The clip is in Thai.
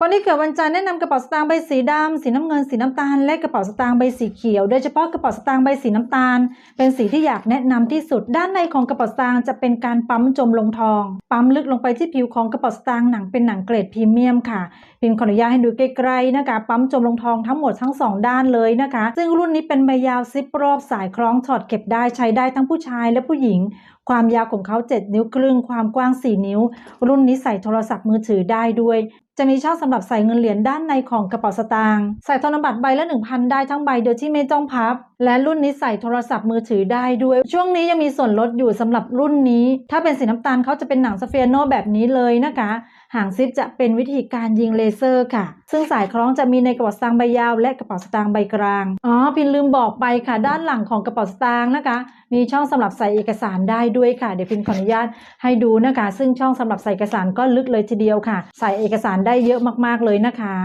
คนที่เกิดวันจันทร์แนะนำกระเป๋าสตางค์ใบสีดำสีน้ำเงิน สีน้ำตาล และกระเป๋าสตางค์ใบสีเขียว โดยเฉพาะกระเป๋าสตางค์ใบสีน้ำตาล เป็นสีที่อยากแนะนำที่สุด ด้านในของกระเป๋าสตางค์จะเป็นการปั๊มจมลงทอง ปั๊มลึกลงไปที่ผิวของกระเป๋าสตางค์หนังเป็นหนังเกรดพรีเมียมค่ะ พิมขออนุญาตให้ดูใกล้ๆนะคะ ปั๊มจมลงทองทั้งหมดทั้งสองด้านเลยนะคะ ซึ่งรุ่นนี้เป็นใบยาวซิปรอบสายคล้องถอดเก็บได้ใช้ได้ทั้งผู้ชายและผู้หญิง ความยาวของเขา 7 นิ้วครึ่ง ความกว้าง 4 นิ้ว รุ่นนี้ใส่โทรศัพท์มือถือได้ด้วยจะมีช่องสำหรับใส่เงินเหรียญด้านในของกระเป๋าสตางค์ใส่ธนบัตรใบละ 1,000 ได้ทั้งใบโดยที่ไม่ต้องพับ และรุ่นนี้ใส่โทรศัพท์มือถือได้ด้วย ช่วงนี้ยังมีส่วนลดอยู่สำหรับรุ่นนี้ ถ้าเป็นสีน้ำตาลเขาจะเป็นหนังสเฟียโนแบบนี้เลยนะคะ หางซิปจะเป็นวิธีการยิงเลเซอร์ค่ะ ซึ่งสายคล้องจะมีในกระเป๋าสตางค์ใบยาว และกระเป๋าสตางค์ใบกลาง อ๋อ พินลืมบอกไปค่ะ ด้านหลังของกระเป๋าสตางค์นะคะ มีช่องสำหรับใส่เอกสารได้ด้วยค่ะ เดี๋ยวพินขออนุญาตให้ดูนะคะ ซึ่งช่องสำหรับใส่เอกสารก็ลึกเลยทีเดียวค่ะ ใส่เอกสารได้เยอะมากๆเลยนะคะ